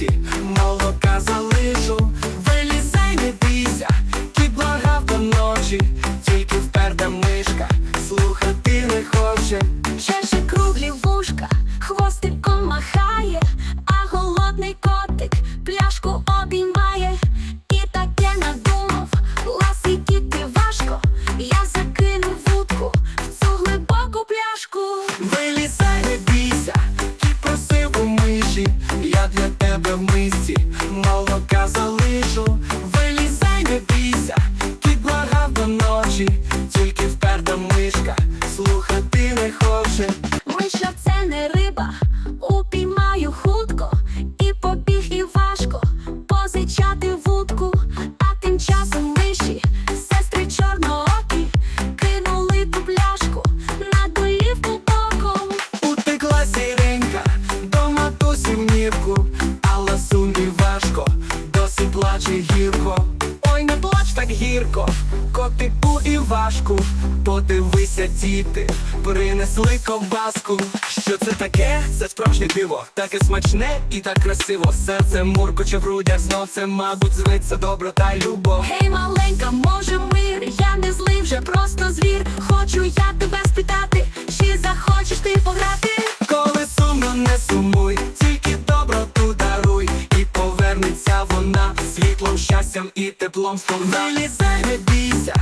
pussy. місці, мало гірко, котику і важку. Подивися, діти, принесли ковбаску. Що це таке? Це справжнє диво, таке смачне і так красиво. Серце муркоче в грудях, знов це, мабуть, зветься добро та любов. Гей, маленька, може мир, я не злий, вже просто звір. Хочу я тебе щастям і теплом сповна. Вилізай, не бійся,